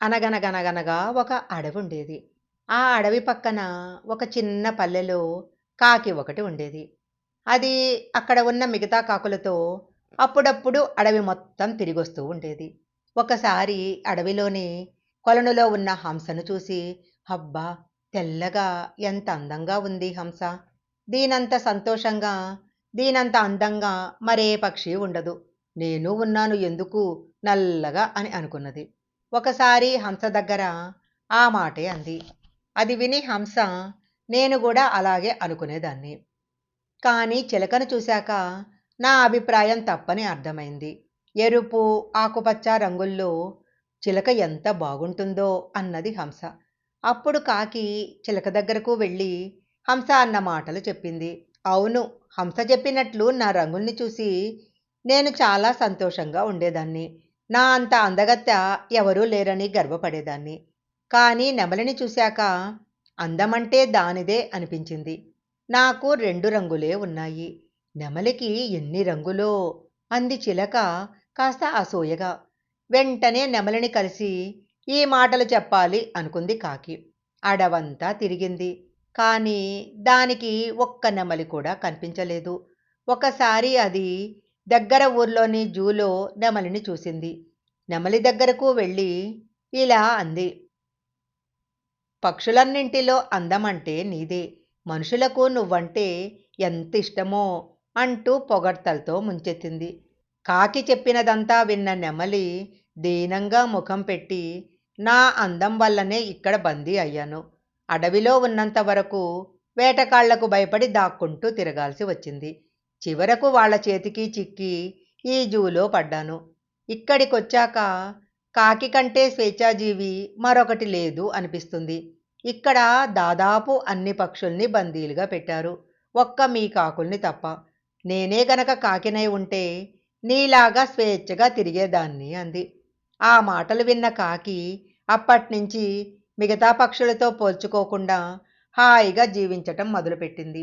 అనగనగనగనగా ఒక అడవి ఉండేది ఆ అడవి పక్కన ఒక చిన్న పల్లెలో కాకి ఒకటి ఉండేది. అది అక్కడ ఉన్న మిగతా కాకులతో అప్పుడప్పుడు అడవి మొత్తం తిరిగొస్తూ ఉండేది. ఒకసారి అడవిలోని కొలనులో ఉన్న హంసను చూసి అబ్బా తెల్లగా ఎంత అందంగా ఉంది హంస. దీనంత సంతోషంగా దీనంత అందంగా మరే పక్షి ఉండదు. నేను ఉన్నాను ఎందుకు నల్లగా అని అనుకున్నది. ఒకసారి హంస దగ్గర ఆ మాటే అంది. అది విని హంస నేను కూడా అలాగే అనుకునేదాన్ని. కానీ చిలకను చూశాక నా అభిప్రాయం తప్పని అర్థమైంది. ఎరుపు ఆకుపచ్చ రంగుల్లో చిలక ఎంత బాగుంటుందో అన్నది హంస. అప్పుడు కాకి చిలక దగ్గరకు వెళ్ళి హంస అన్న మాటలు చెప్పింది. అవును హంస చెప్పినట్లు నా రంగుల్ని చూసి నేను చాలా సంతోషంగా ఉండేదాన్ని. నా అంత అందగత్త ఎవరూ లేరని గర్వపడేదాన్ని. కానీ నెమలిని చూశాక అందమంటే దానిదే అనిపించింది. నాకు రెండు రంగులే ఉన్నాయి. నెమలికి ఎన్ని రంగులో? అంది చిలక కాస్త అసూయగా. వెంటనే నెమలిని కలిసి ఈ మాటలు చెప్పాలి అనుకుంది కాకి. అడవంతా తిరిగింది. కానీ దానికి ఒక్క నెమలి కూడా కనిపించలేదు. ఒకసారి అది దగ్గర ఊర్లోని జూలో నెమలిని చూసింది. నెమలి దగ్గరకు వెళ్ళి ఇలా అంది. పక్షులన్నింటిలో అందమంటే నీదే. మనుషులకు నువ్వంటే ఎంత ఇష్టమో అంటూ పొగడ్తలతో ముంచెత్తింది. కాకి చెప్పినదంతా విన్న నెమలి దీనంగా ముఖం పెట్టి నా అందం వల్లనే ఇక్కడ బందీ అయ్యాను. అడవిలో ఉన్నంత వరకు వేటకాళ్ళకు భయపడి దాక్కుంటూ తిరగాల్సి వచ్చింది. చివరకు వాళ్ళ చేతికి చిక్కి ఈ జూలో పడ్డాను. ఇక్కడికొచ్చాక కాకి కంటే స్వేచ్ఛాజీవి మరొకటి లేదు అనిపిస్తుంది. ఇక్కడ దాదాపు అన్ని పక్షుల్ని బందీలుగా పెట్టారు. ఒక్క మీ కాకుల్ని తప్ప. నేనే గనక కాకినై ఉంటే నీలాగా స్వేచ్ఛగా తిరిగేదాన్ని అంది. ఆ మాటలు విన్న కాకి అప్పట్నుంచి మిగతా పక్షులతో పోల్చుకోకుండా హాయిగా జీవించటం మొదలుపెట్టింది.